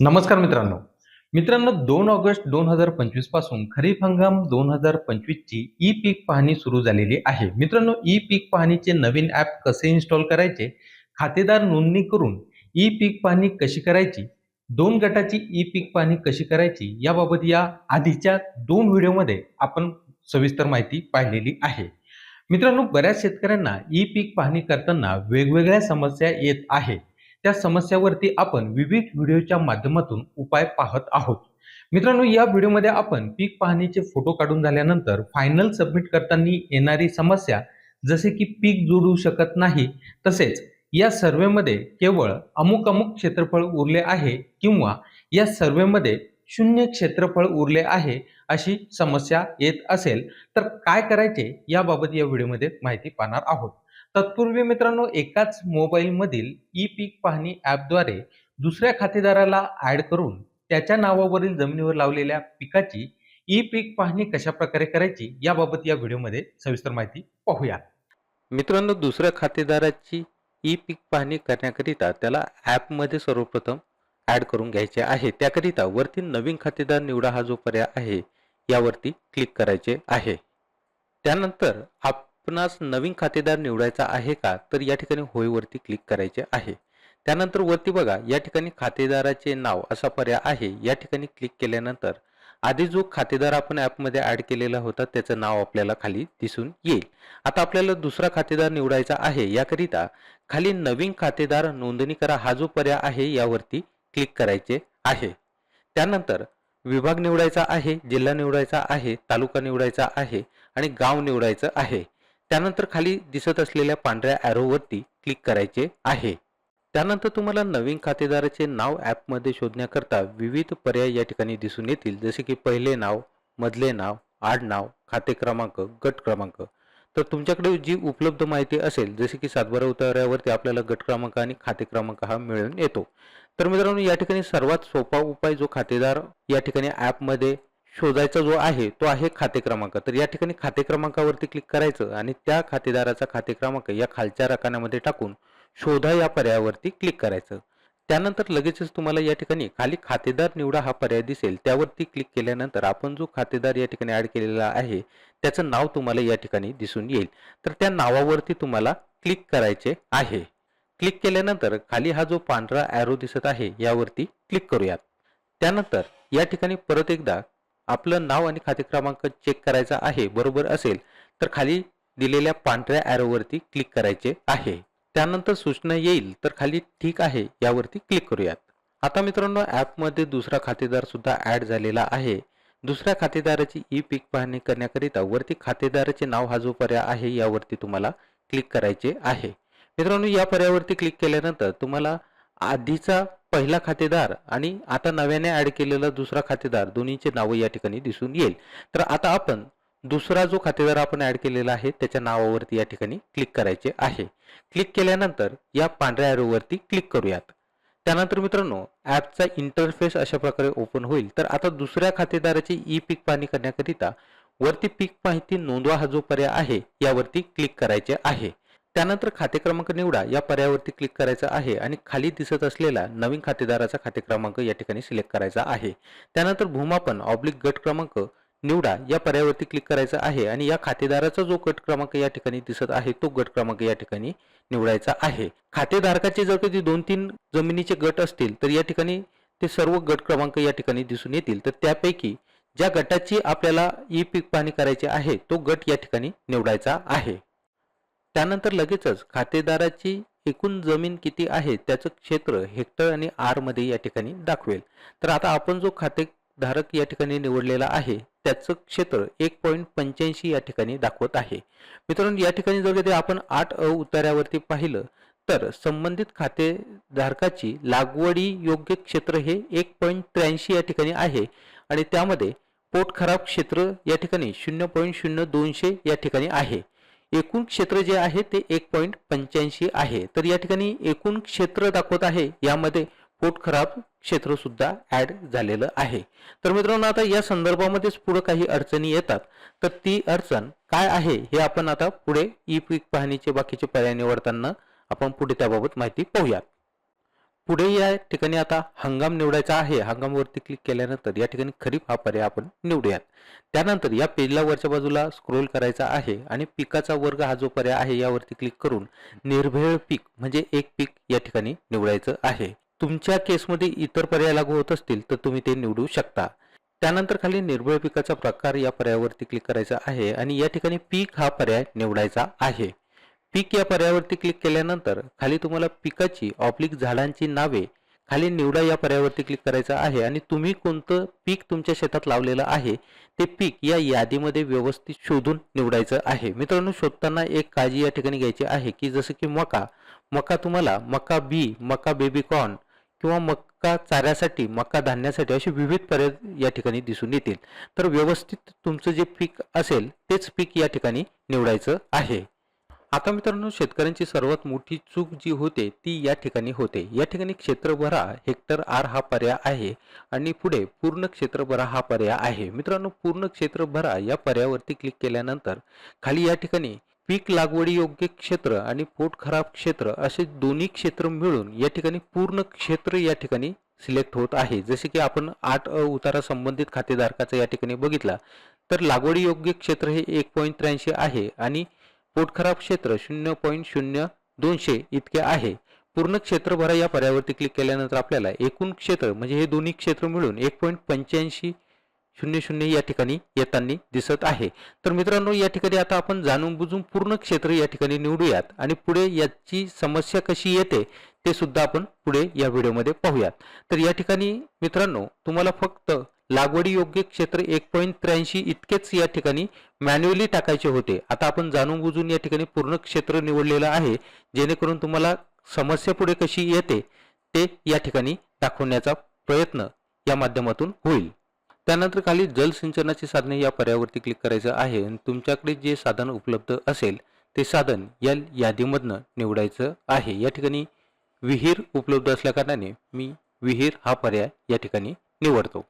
नमस्कार मित्रांनो. मित्रांनो दोन ऑगस्ट दोन हजार पंचवीसपासून खरीप हंगाम दोन हजार पंचवीसची ई पीक पाहणी सुरू झालेली आहे. मित्रांनो ई पीक पाहणीचे नवीन ॲप कसे इन्स्टॉल करायचे? खातेदार नोंदणी करून ई पीक पाहणी कशी करायची? दोन गटाची ई पीक पाहणी कशी करायची? याबाबत या आधीच्या दोन व्हिडिओमध्ये आपण सविस्तर माहिती पाहिलेली आहे. मित्रांनो बऱ्याच शेतकऱ्यांना ई पीक पाहणी करताना वेगवेगळ्या समस्या येत आहे. त्या समस्यावरती आपण विविध व्हिडिओच्या माध्यमातून उपाय पाहत आहोत. मित्रांनो या व्हिडिओमध्ये आपण पीक पाहणीचे फोटो काढून झाल्यानंतर फायनल सबमिट करताना येणारी समस्या जसे की पीक जोडू शकत नाही तसेच या सर्वेमध्ये केवळ अमुक अमुक क्षेत्रफळ उरले आहे किंवा या सर्वेमध्ये शून्य क्षेत्रफळ उरले आहे अशी समस्या येत असेल तर काय करायचे याबाबत या व्हिडिओमध्ये माहिती पाहणार आहोत. तत्पूर्वी मित्रांनो एकाच मोबाईलमधील ई पीक पाहणी ॲपद्वारे दुसऱ्या खातेदाराला ॲड करून त्याच्या नावावरील जमिनीवर लावलेल्या पिकाची ई पीक पाहणी कशा प्रकारे करायची याबाबत या व्हिडिओमध्ये सविस्तर माहिती पाहूया. मित्रांनो दुसऱ्या खातेदाराची ई पीक पाहणी करण्याकरिता त्याला ॲपमध्ये सर्वप्रथम ॲड करून घ्यायचे आहे. त्याकरिता वरती नवीन खातेदार निवडा हा जो पर्याय आहे यावरती क्लिक करायचे आहे. त्यानंतर आप आपणास नवीन खातेदार निवडायचा आहे का? तर या ठिकाणी होयवरती क्लिक करायचे आहे. त्यानंतर वरती बघा या ठिकाणी खातेदाराचे नाव असा पर्याय आहे. या ठिकाणी क्लिक केल्यानंतर आधी जो खातेदार आपण ॲपमध्ये ॲड केलेला होता त्याचं नाव आपल्याला खाली दिसून येईल. आता आपल्याला दुसरा खातेदार निवडायचा आहे. याकरिता खाली नवीन खातेदार नोंदणी करा. हा जो पर्याय आहे यावरती क्लिक करायचे आहे. त्यानंतर विभाग निवडायचा आहे जिल्हा निवडायचा आहे तालुका निवडायचा आहे आणि गाव निवडायचं आहे. त्यानंतर खाली दिसत असलेल्या पांढऱ्या ॲरोवरती क्लिक करायचे आहे. त्यानंतर तुम्हाला नवीन खातेदाराचे नाव ॲपमध्ये शोधण्याकरता विविध पर्याय या ठिकाणी दिसून येतील. जसे की पहिले नाव मधले नाव आडनाव खाते क्रमांक गट क्रमांक. तर तुमच्याकडे जी उपलब्ध माहिती असेल जसे की सातबारा उतार्यावरती आपल्याला गट क्रमांक आणि खाते क्रमांक हा मिळून येतो. तर मित्रांनो या ठिकाणी सर्वात सोपा उपाय जो खातेदार या ठिकाणी ॲपमध्ये शोधायचा जो आहे तो आहे खाते क्रमांक. तर या ठिकाणी खाते क्रमांकावरती क्लिक करायचं आणि त्या खातेदाराचा खाते क्रमांक या खालच्या रकान्यामध्ये टाकून शोधा या पर्यायावरती क्लिक करायचं. त्यानंतर लगेचच तुम्हाला या ठिकाणी खाली खातेदार निवडा हा पर्याय दिसेल. त्यावरती क्लिक केल्यानंतर आपण जो खातेदार या ठिकाणी ॲड केलेला आहे त्याचं नाव तुम्हाला या ठिकाणी दिसून येईल. तर त्या नावावरती तुम्हाला क्लिक करायचे आहे. क्लिक केल्यानंतर खाली हा जो पांढरा ॲरो दिसत आहे यावरती क्लिक करूयात. त्यानंतर या ठिकाणी परत एकदा आपलं नाव आणि खाते क्रमांक चेक करायचा आहे बरोबर असेल तर खाली दिलेल्या पांढऱ्या ॲरोवरती क्लिक करायचे आहे. त्यानंतर सूचना येईल तर खाली ठीक आहे यावरती क्लिक करूयात. आता मित्रांनो ॲपमध्ये दुसरा खातेदार सुद्धा ॲड झालेला आहे. दुसऱ्या खातेदाराची ई पीक पाहणी करण्याकरिता वरती खातेदाराचे नाव हा जो पर्याय आहे यावरती तुम्हाला क्लिक करायचे आहे. मित्रांनो या पर्यायावरती क्लिक केल्यानंतर तुम्हाला आधीचा पहिला खातेदार आणि आता नव्याने ॲड केलेला दुसरा खातेदार दोन्हीचे नावं या ठिकाणी दिसून येईल. तर आता आपण दुसरा जो खातेदार आपण ॲड केलेला आहे त्याच्या नावावरती या ठिकाणी क्लिक करायचे आहे. क्लिक केल्यानंतर या पांढऱ्या ॲरोवरती क्लिक करूयात. त्यानंतर मित्रांनो ॲपचा इंटरफेस अशा प्रकारे ओपन होईल. तर आता दुसऱ्या खातेदाराची ई पीक पाहणी करण्याकरिता वरती पीक माहिती नोंदवा हा जो पर्याय आहे यावरती क्लिक करायचे आहे. त्यानंतर खाते क्रमांक निवडा या पर्यायावरती क्लिक करायचा आहे आणि खाली दिसत असलेला नवीन खातेदाराचा खाते क्रमांक या ठिकाणी सिलेक्ट करायचा आहे. त्यानंतर भूमापन ऑब्लिक गट क्रमांक निवडा या पर्यायावरती क्लिक करायचा आहे आणि या खातेदाराचा जो गट क्रमांक या ठिकाणी दिसत आहे तो गट क्रमांक या ठिकाणी निवडायचा आहे. खातेधारकाचे जर कधी दोन तीन जमिनीचे गट असतील तर या ठिकाणी ते सर्व गट क्रमांक या ठिकाणी दिसून येतील. तर त्यापैकी ज्या गटाची आपल्याला ई पीक पाहणी करायची आहे तो गट या ठिकाणी निवडायचा आहे. त्यानंतर लगेचच खातेदाराची एकूण जमीन किती आहे त्याचं क्षेत्र हेक्टर आणि आरमध्ये या ठिकाणी दाखवेल. तर आता आपण जो खातेधारक या ठिकाणी निवडलेला आहे त्याचं क्षेत्र एक पॉईंट पंच्याऐंशी या ठिकाणी दाखवत आहे. मित्रांनो या ठिकाणी जर कधी आपण आठ अ उतार्यावरती पाहिलं तर संबंधित खातेधारकाची लागवडी योग्य क्षेत्र हे एक पॉईंट त्र्याऐंशी या ठिकाणी आहे आणि त्यामध्ये पोट खराब क्षेत्र या ठिकाणी शून्य पॉईंट शून्य दोनशे या ठिकाणी आहे. एकूण क्षेत्र जे आहे ते एक पॉईंट पंच्याऐंशी आहे. तर या ठिकाणी एकूण क्षेत्र दाखवत आहे. यामध्ये पोट खराब क्षेत्र सुद्धा झालेलं आहे. तर मित्रांनो आता या संदर्भामध्येच पुढे काही अडचणी येतात. तर ती अडचण काय आहे हे आपण आता पुढे ई पीक पाहणीचे बाकीचे पर्याय निवडताना आपण पुढे त्याबाबत माहिती पाहूयात. पुढे या ठिकाणी आता हंगाम निवडायचा आहे. हंगामवरती क्लिक केल्यानंतर या ठिकाणी खरीप हा पर्याय आपण निवडूयात. त्यानंतर या पेजला वरच्या बाजूला स्क्रोल करायचा आहे आणि पिकाचा वर्ग हा जो पर्याय आहे यावरती क्लिक करून निर्भेळ पीक म्हणजे एक पीक या ठिकाणी निवडायचं आहे. तुमच्या केसमध्ये इतर पर्याय लागू होत असतील तर तुम्ही ते निवडू शकता. त्यानंतर खाली निर्भळ पिकाचा प्रकार या पर्यायावरती क्लिक करायचा आहे आणि या ठिकाणी पीक हा पर्याय निवडायचा आहे. पीक या पर्यायावरती क्लिक केल्यानंतर खाली तुम्हाला पिकाची ऑब्लिक झाडांची नावे खाली निवडा या पर्यायावरती क्लिक करायचं आहे आणि तुम्ही कोणतं पीक तुमच्या शेतात लावलेलं आहे ते पीक या यादीमध्ये व्यवस्थित शोधून निवडायचं आहे. मित्रांनो शोधताना एक काळजी या ठिकाणी घ्यायची आहे की जसं की मका मका तुम्हाला मका बी मका बेबी कॉर्न किंवा मका चाऱ्यासाठी मका धान्यासाठी असे विविध पर्याय या ठिकाणी दिसून येतील. तर व्यवस्थित तुमचं जे पीक असेल तेच पीक या ठिकाणी निवडायचं आहे. आता मित्रांनो शेतकऱ्यांची सर्वात मोठी चूक जी होते ती या ठिकाणी होते. या ठिकाणी क्षेत्रभरा हेक्टर आर हा पर्याय आहे आणि पुढे पूर्ण क्षेत्रभरा हा पर्याय आहे. मित्रांनो पूर्ण क्षेत्रभरा या पर्यायावरती क्लिक केल्यानंतर खाली या ठिकाणी पीक लागवडी योग्य क्षेत्र आणि पोट खराब क्षेत्र असे दोन्ही क्षेत्र मिळून या ठिकाणी पूर्ण क्षेत्र या ठिकाणी सिलेक्ट होत आहे. जसे की आपण आठ अ उतारा संबंधित खातेधारकाचा या ठिकाणी बघितला तर लागवडी योग्य क्षेत्र हे एक पॉईंट त्र्याऐंशी आहे आणि पोट खराब क्षेत्र शून्य पॉईंट शून्य दोनशे इतके आहे. पूर्ण क्षेत्रभरा या पर्यायावरती क्लिक केल्यानंतर आपल्याला एकूण क्षेत्र म्हणजे हे दोन्ही क्षेत्र मिळून एक पॉईंट पंच्याऐंशी शून्य शून्य या ठिकाणी येताना दिसत आहे. तर मित्रांनो या ठिकाणी आता आपण जाणून बुजून पूर्ण क्षेत्र या ठिकाणी निवडूयात आणि पुढे याची समस्या कशी येते ते सुद्धा आपण पुढे या व्हिडिओमध्ये पाहूयात. तर या ठिकाणी मित्रांनो तुम्हाला फक्त लागवडी योग्य क्षेत्र एक पॉईंट त्र्याऐंशी इतकेच या ठिकाणी मॅन्युअली टाकायचे होते. आता आपण जाणून बुजून या ठिकाणी पूर्ण क्षेत्र निवडलेलं आहे जेणेकरून तुम्हाला समस्या पुढे कशी येते ते या ठिकाणी दाखवण्याचा प्रयत्न या माध्यमातून होईल. त्यानंतर खाली जलसिंचनाची साधने या पर्यावरती क्लिक करायचं आहे आणि तुमच्याकडे जे साधन उपलब्ध असेल ते साधन या यादीमधनं निवडायचं आहे. या ठिकाणी विहीर उपलब्ध असल्याकारणाने मी विहीर हा पर्याय या ठिकाणी निवडतो.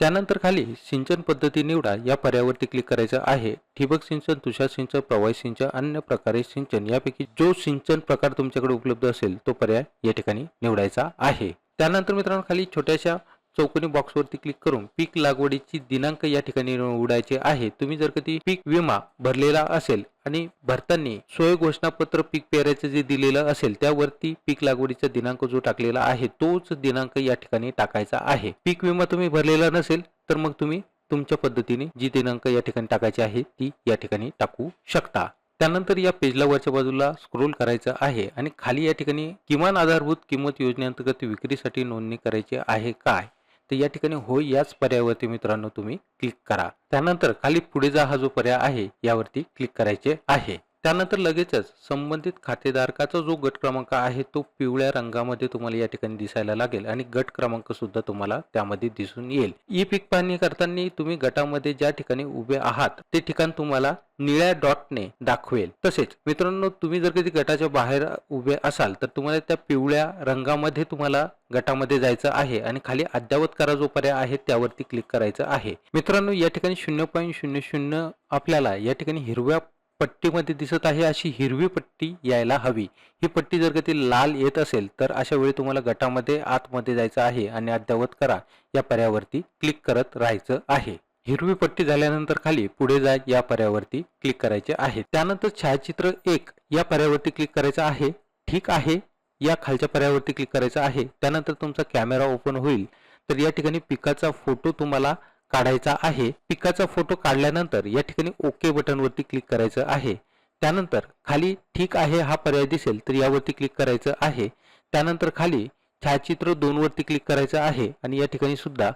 त्यानंतर खाली सिंचन पद्धती निवडा या पर्यावरती क्लिक करायचं आहे. ठिबक सिंचन तुषार सिंचन प्रवाही सिंचन अन्य प्रकारे सिंचन यापैकी जो सिंचन प्रकार तुमच्याकडे उपलब्ध असेल तो पर्याय या ठिकाणी निवडायचा आहे. त्यानंतर मित्रांनो खाली छोट्याशा चौकोनी बॉक्सवरती क्लिक करून पीक लागवडीची दिनांक या ठिकाणी निवडायचे आहे. तुम्ही जर कधी पीक विमा भरलेला असेल आणि भरताना सोय घोषणापत्र पीक पेरायचं जे दिलेलं असेल त्यावरती पीक लागवडीचा दिनांक जो टाकलेला आहे तोच दिनांक या ठिकाणी टाकायचा आहे. पीक विमा तुम्ही भरलेला नसेल तर मग तुम्ही तुमच्या पद्धतीने जी दिनांक या ठिकाणी टाकायची आहे ती या ठिकाणी टाकू शकता. त्यानंतर या पेजला वरच्या बाजूला स्क्रोल करायचं आहे आणि खाली या ठिकाणी किमान आधारभूत किंमत योजनेअंतर्गत विक्रीसाठी नोंदणी करायची आहे काय? तर या ठिकाणी होय याच पर्यायावरती मित्रांनो तुम्ही क्लिक करा. त्यानंतर खाली पुढे जा हा जो पर्याय आहे यावरती क्लिक करायचे आहे. त्यानंतर लगेचच संबंधित खातेधारकाचा जो गट क्रमांक आहे तो पिवळ्या रंगामध्ये तुम्हाला या ठिकाणी दिसायला लागेल आणि गट क्रमांक सुद्धा तुम्हाला त्यामध्ये दिसून येईल. ई पीक पाहणी करताना तुम्ही गटामध्ये ज्या ठिकाणी उभे आहात ते ठिकाण तुम्हाला निळ्या डॉटने दाखवेल. तसेच मित्रांनो तुम्ही जर कधी गटाच्या बाहेर उभे असाल तर तुम्हाला त्या पिवळ्या रंगामध्ये तुम्हाला गटामध्ये जायचं आहे आणि खाली अद्ययावत करा जो पर्याय आहे त्यावरती क्लिक करायचं आहे. मित्रांनो या ठिकाणी शून्य पॉईंट शून्य शून्य आपल्याला या ठिकाणी हिरव्या पट्टीमध्ये दिसत आहे अशी हिरवी पट्टी यायला हवी. ही पट्टी जर कधी लाल येत असेल तर अशा वेळी तुम्हाला गटामध्ये आतमध्ये जायचं आहे आणि अद्ययावत करा. या पर्यावरती क्लिक करत राहायचं आहे. हिरवी पट्टी झाल्यानंतर खाली पुढे जा या पर्यावरती क्लिक करायचे आहे. त्यानंतर छायाचित्र एक या पर्यावरती क्लिक करायचं आहे. ठीक आहे. या खालच्या पर्यावरती क्लिक करायचं आहे. त्यानंतर तुमचा कॅमेरा ओपन होईल. तर या ठिकाणी पिकाचा फोटो तुम्हाला काढायचा आहे पिकाचा फोटो काढल्यानंतर या ठिकाणी ओके बटनवरती क्लिक करायचं आहे. त्यानंतर खाली ठीक आहे हा पर्याय दिसेल तर यावरती क्लिक करायचं आहे. त्यानंतर खाली छायाचित्र दोनवरती क्लिक करायचं आहे आणि या ठिकाणी सुद्धा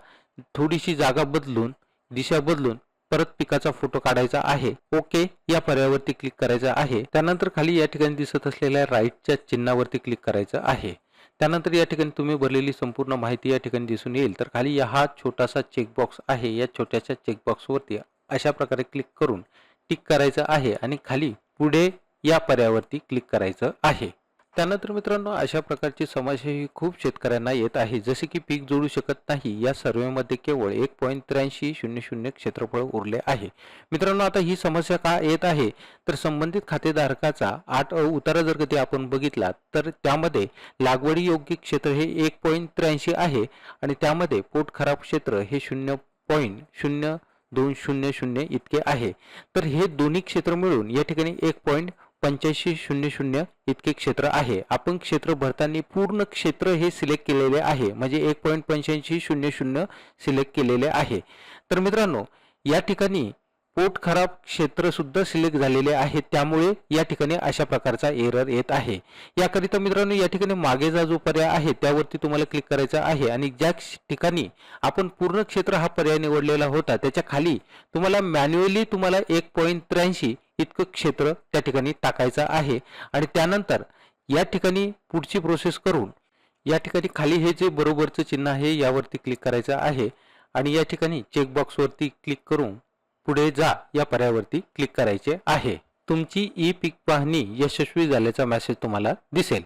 थोडीशी जागा बदलून दिशा बदलून परत पिकाचा फोटो काढायचा आहे. ओके या पर्यायावरती क्लिक करायचं आहे. त्यानंतर खाली या ठिकाणी दिसत असलेल्या राईटच्या चिन्हावरती क्लिक करायचं आहे. त्यानंतर या ठिकाणी तुम्ही भरलेली संपूर्ण माहिती या ठिकाणी दिसून येईल. तर खाली या हा छोटासा चेकबॉक्स आहे. या छोट्याशा चेकबॉक्सवरती अशा प्रकारे क्लिक करून टिक करायचं आहे आणि खाली पुढे या पर्यायावरती क्लिक करायचं आहे. त्यानंतर मित्रांनो अशा प्रकारची समस्या ही खूप शेतकऱ्यांना येत आहे. जसे की पीक जोडू शकत नाही या सर्वेमध्ये केवळ एक पॉईंट त्र्याऐंशी शून्य शून्य क्षेत्रफळ उरले आहे. मित्रांनो आता ही समस्या का येत आहे? तर संबंधित खातेधारकाचा आठ अ उतारा जर कधी आपण बघितला तर त्यामध्ये लागवडी योग्य क्षेत्र हे एक पॉईंट त्र्याऐंशी आहे आणि त्यामध्ये पोट खराब क्षेत्र हे शून्य पॉईंट शून्य दोन शून्य शून्य इतके आहे. तर हे दोन्ही क्षेत्र मिळून या ठिकाणी एक पॉईंट पंच्याऐंशी शून्य शून्य इतके क्षेत्र आहे. आपण क्षेत्र भरताना पूर्ण क्षेत्र हे सिलेक्ट केलेले आहे. म्हणजे एक पॉईंट पंच्याऐंशी शून्य शून्य सिलेक्ट केलेले आहे. तर मित्रांनो या ठिकाणी पोट खराब क्षेत्रसुद्धा सिलेक्ट झालेले आहे त्यामुळे या ठिकाणी अशा प्रकारचा एरर येत आहे. याकरिता मित्रांनो या ठिकाणी मागेचा जो पर्याय आहे त्यावरती तुम्हाला क्लिक करायचा आहे आणि ज्या ठिकाणी आपण पूर्ण क्षेत्र हा पर्याय निवडलेला होता त्याच्याखाली तुम्हाला मॅन्युअली तुम्हाला एक पॉईंट त्र्याऐंशी इतकं क्षेत्र त्या ठिकाणी टाकायचं आहे. आणि त्यानंतर या ठिकाणी पुढची प्रोसेस करून या ठिकाणी खाली हे जे बरोबरचं चिन्ह आहे यावरती क्लिक करायचं आहे. आणि या ठिकाणी चेकबॉक्सवरती क्लिक करून पुढे जा या पर्यायावरती क्लिक करायचे आहे. तुमची ई पीक पाहणी यशस्वी झाल्याचा मेसेज तुम्हाला दिसेल.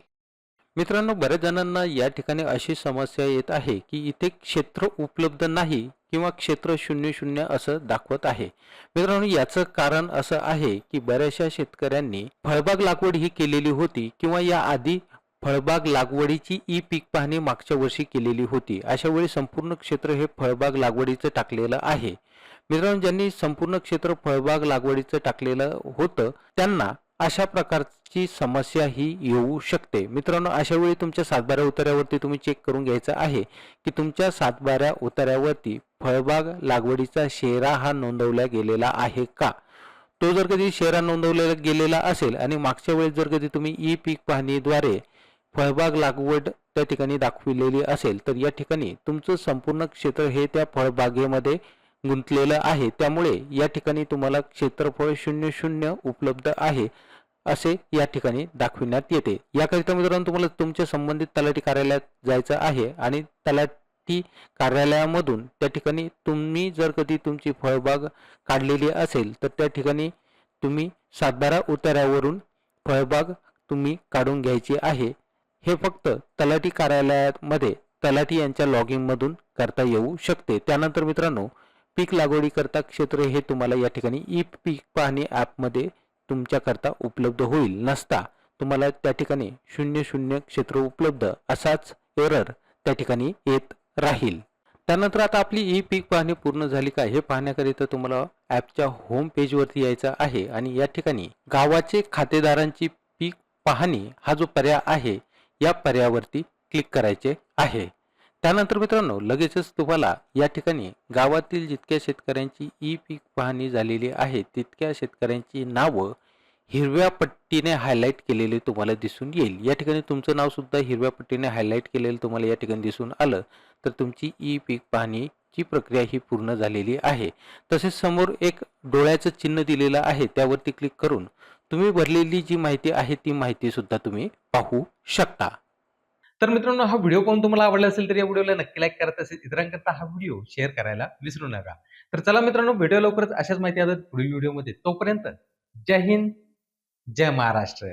मित्रांनो बऱ्याच जणांना या ठिकाणी अशी समस्या येत आहे की इथे क्षेत्र उपलब्ध नाही किंवा क्षेत्र शून्य शून्य असं दाखवत आहे. मित्रांनो याचं कारण असं आहे की बऱ्याचशा शेतकऱ्यांनी फळबाग लागवड ही केलेली होती किंवा या आधी फळबाग लागवडीची ई पीक पाहणी मागच्या वर्षी केलेली होती. अशा वेळी संपूर्ण क्षेत्र हे फळबाग लागवडीचं टाकलेलं आहे. मित्रांनो ज्यांनी संपूर्ण क्षेत्र फळबाग लागवडीचं टाकलेलं होतं त्यांना अशा प्रकारची समस्या ही येऊ शकते. मित्रांनो अशा वेळी तुमच्या सातबाऱ्या उतार्यावरती तुम्ही चेक करून घ्यायचं आहे की तुमच्या सातबाऱ्या उतार्यावरती फळबाग लागवडीचा शेरा हा नोंदवला गेलेला आहे का? तो जर कधी शेरा नोंदवलेला गेलेला असेल आणि मागच्या वेळेस जर कधी तुम्ही ई पीक पाहणीद्वारे फळबाग लागवड त्या ठिकाणी दाखविलेली असेल तर या ठिकाणी तुमचं संपूर्ण क्षेत्र हे त्या फळबागेमध्ये गुंतलेलं आहे. त्यामुळे या ठिकाणी तुम्हाला क्षेत्रफळ शून्य शून्य उपलब्ध आहे असे या ठिकाणी दाखविण्यात येते. याकरिता मित्रांनो तुम्हाला तुमच्या संबंधित तलाठी कार्यालयात जायचं आहे आणि तलाठी कार्यालयामधून त्या ठिकाणी तुम्ही जर कधी तुमची फळबाग काढलेली असेल तर त्या ठिकाणी तुम्ही सातबारा उतार्यावरून फळबाग तुम्ही काढून घ्यायची आहे. हे फक्त तलाठी कार्यालयामध्ये तलाठी यांच्या लॉगिंगमधून करता येऊ शकते. त्यानंतर मित्रांनो पीक लागवडीकरता क्षेत्र हे तुम्हाला या ठिकाणी ई पीक पाहणी ॲपमध्ये तुमच्याकरता उपलब्ध होईल. नसता तुम्हाला त्या ठिकाणी शून्य शून्य क्षेत्र उपलब्ध असाच एरर त्या ठिकाणी येत राहील. त्यानंतर आता आपली ई पीक पाहणी पूर्ण झाली का हे पाहण्याकरिता तुम्हाला ॲपच्या होम पेजवरती यायचं आहे आणि या ठिकाणी गावाचे खातेदारांची पीक पाहणी हा जो पर्याय आहे या पर्यायावरती क्लिक करायचे आहे. त्यानंतर मित्रांनो लगेचच तुम्हाला या ठिकाणी गावातील जितक्या शेतकऱ्यांची ई पीक पाहणी झालेली आहे तितक्या शेतकऱ्यांची नावं हिरव्या पट्टीने हायलाईट केलेले तुम्हाला दिसून येईल. या ठिकाणी तुमचं नावसुद्धा हिरव्या पट्टीने हायलाईट केलेलं तुम्हाला या ठिकाणी दिसून आलं तर तुमची ई पीक पाहणीची प्रक्रिया ही पूर्ण झालेली आहे. तसेच समोर एक डोळ्याचं चिन्ह दिलेलं आहे त्यावरती क्लिक करून तुम्ही भरलेली जी माहिती आहे ती माहितीसुद्धा तुम्ही पाहू शकता. तर मित्रांनो हा व्हिडिओ पाहून तुम्हाला आवडला असेल तर या व्हिडिओला नक्की लाईक करत असेल. इतरांकरता हा व्हिडिओ शेअर करायला विसरू नका. तर चला मित्रांनो व्हिडिओ लवकरच अशाच माहिती आता पुढील व्हिडिओमध्ये. तोपर्यंत जय हिंद जय महाराष्ट्र.